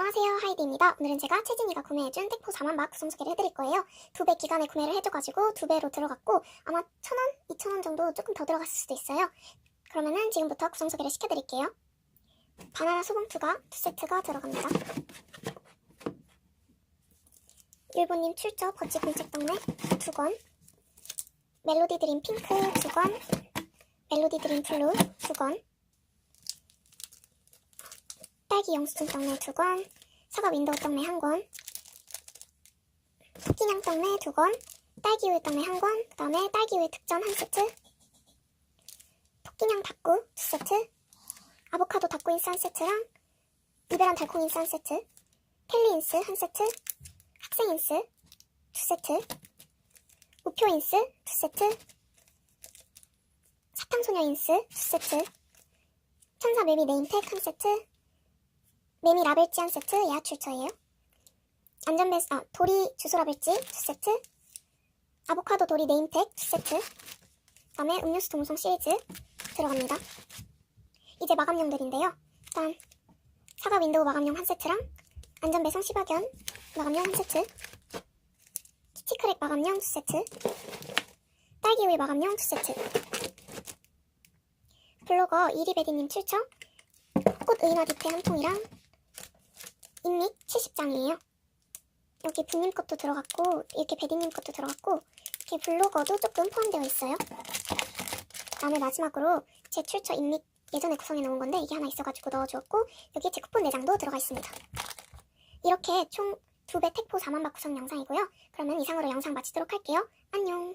안녕하세요 하이디입니다. 오늘은 제가 채진이가 구매해준 택포 4만막 구성 소개를 해드릴 거예요. 두 배 기간에 구매를 해줘가지고 두 배로 들어갔고 아마 천 원, 이천 원 정도 조금 더 들어갔을 수도 있어요. 그러면은 지금부터 구성 소개를 시켜드릴게요. 바나나 소봉투가 두 세트가 들어갑니다. 일본님 출처 버치 공책 동네 두 권, 멜로디 드림 핑크 두 권, 멜로디 드림 블루 두 권, 딸기 영수증 떡네 두 권, 사과 윈도우 떡네 한 권, 토끼냥 떡네 두 권, 딸기 우유 떡네 한 권, 그 다음에 딸기 우유 특전 한 세트, 토끼냥 닭구 두 세트, 아보카도 닭구 인스 한 세트랑 이베란 달콩 인스 한 세트, 켈리 인스 한 세트, 학생 인스 두 세트, 우표 인스 두 세트, 사탕소녀 인스 두 세트, 천사 매미 네임팩 한 세트, 매미 라벨지 한 세트 예약 출처예요. 안전벨 아 도리 주소 라벨지 두 세트, 아보카도 도리 네임택 두 세트, 그다음에 음료수 동송 시리즈 들어갑니다. 이제 마감용들인데요. 일단 사과 윈도우 마감용 한 세트랑 안전배송 시바견 마감용 한 세트, 키티크랙 마감용 두 세트, 딸기 우유 마감용 두 세트. 블로거 이리베디님 출처 꽃 의인화 디테 한 통이랑 인믹 70장이에요. 여기 부님 것도 들어갔고 이렇게 베디님 것도 들어갔고 이렇게 블로거도 조금 포함되어 있어요. 다음에 마지막으로 제 출처 인믹 예전에 구성해 놓은 건데 이게 하나 있어가지고 넣어주었고 여기 제 쿠폰 4장도 들어가 있습니다. 이렇게 총두배 택포 4만박 구성 영상이고요. 그러면 이상으로 영상 마치도록 할게요. 안녕.